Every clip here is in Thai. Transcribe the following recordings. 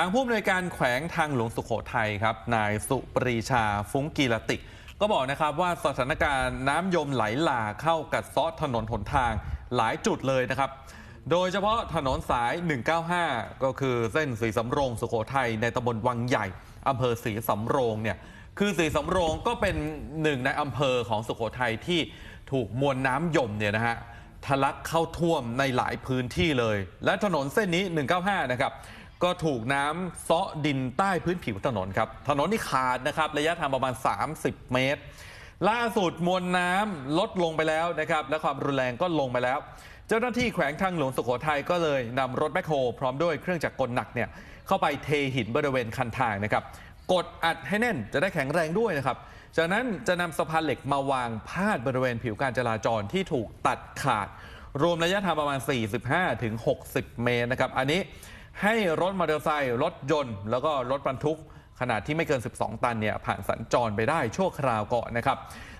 ทางผู้อำนวยการแขวงทางหลวงสุโขทัยครับ นายสุปรีชาฟุ้งกีรติ ก็บอกนะครับว่าสถานการณ์น้ำยมไหลหลากเข้ากัดเซาะถนนหนทางหลายจุดเลยนะครับ โดยเฉพาะถนนสาย 195 ก็คือเส้นสีสำโรงสุโขทัยในตำบลวังใหญ่อำเภอสีสำโรงเนี่ยคือสีสำโรงก็เป็นหนึ่งในอำเภอของสุโขทัยที่ถูกมวลน้ำยมเนี่ยนะฮะทะลักเข้าท่วมในหลายพื้นที่เลย และถนนเส้นนี้ 195 นะครับ ก็ถูกน้ำเซาะดินใต้พื้นผิวถนนครับ ถนนนี่ขาดนะครับ ระยะทางประมาณ 30 เมตร ล่าสุดมวลน้ำลดลงไปแล้วนะครับ และความรุนแรงก็ลงไปแล้ว เจ้าหน้าที่แขวงทางหลวงสุโขทัยก็เลยนำรถแมคโครพร้อมด้วยเครื่องจักรกลหนักเนี่ยเข้าไปเทหินบริเวณคันทางนะครับกดอัดให้แน่นจะได้แข็งแรงด้วยนะครับ จากนั้นจะนำสะพานเหล็กมาวางพาดบริเวณผิวการจราจรที่ถูกตัดขาด รวมระยะทางประมาณ 45ถึง60 เมตรนะครับ อันนี้ ให้รถมอเตอร์ไซค์รถยนต์ แล้วก็รถบรรทุก ขนาดที่ไม่เกิน 12 ตันเนี่ยผ่านสัญจรไปได้ชั่วคราวก่อนนะครับ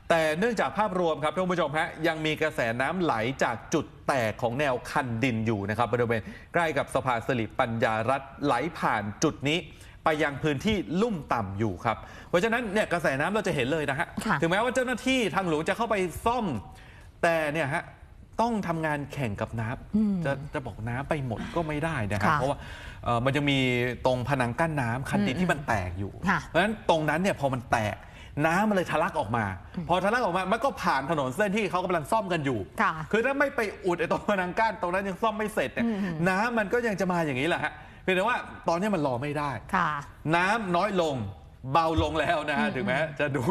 แต่เนื่องจากภาพรวมครับท่านผู้ชมฮะยังมีกระแสน้ำไหลจากจุดแตกของแนวคันดินอยู่นะครับบริเวณใกล้กับสะพานสิริปัญญารัฐไหลผ่านจุดนี้ไปยังพื้นที่ลุ่มต่ำอยู่ครับ เพราะฉะนั้นเนี่ยกระแสน้ำเราจะเห็นเลยนะฮะค่ะถึงแม้ว่าเจ้าหน้าที่ทางหลวงจะเข้าไปซ่อม แต่เนี่ยฮะ ต้องทำงานแข่งกับน้ำจะจะบอกน้ำไปหมดก็ไม่ได้นะฮะค่ะเพราะว่าเอ่อมันจะมีตรงผนังกั้นน้ำคันดินที่มันแตกอยู่ ค่ะเพราะฉะนั้นตรงนั้นเนี่ยพอมันแตกน้ำมันเลยทะลักออกมา พอทะลักออกมามันก็ผ่านถนนเส้นที่เขากำลังซ่อมกันอยู่ค่ะคือถ้าไม่ไปอุดไอ้ตรงผนังกั้นตรงนั้นยังซ่อมไม่เสร็จเนี่ยน้ำมันก็ยังจะมาอย่างนี้แหละฮะเพียงแต่ว่าตอนนี้มันรอไม่ได้ ค่ะ น้ำน้อยลง เบาลงแล้วนะฮะถึงแม้จะดู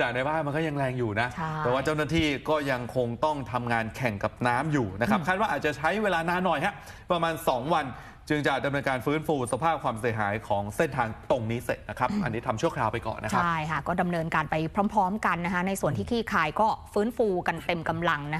จากในบ้านมันก็ยังแรงอยู่นะใช่แต่ว่าเจ้าหน้าที่ก็ยังคงต้องทำงานแข่งกับน้ำอยู่นะครับคาดว่าอาจจะใช้เวลานานหน่อยฮะประมาณ 2 วัน จึงจะดำเนินการฟื้นฟูสภาพความเสียหายของเส้นทางตรงนี้เสร็จนะครับ อันนี้ทำชั่วคราวไปก่อนนะครับใช่ค่ะก็ดำเนินการไปพร้อม ๆ กันนะคะในส่วนที่ขี้คายก็ฟื้นฟูกันเต็มกำลังนะคะ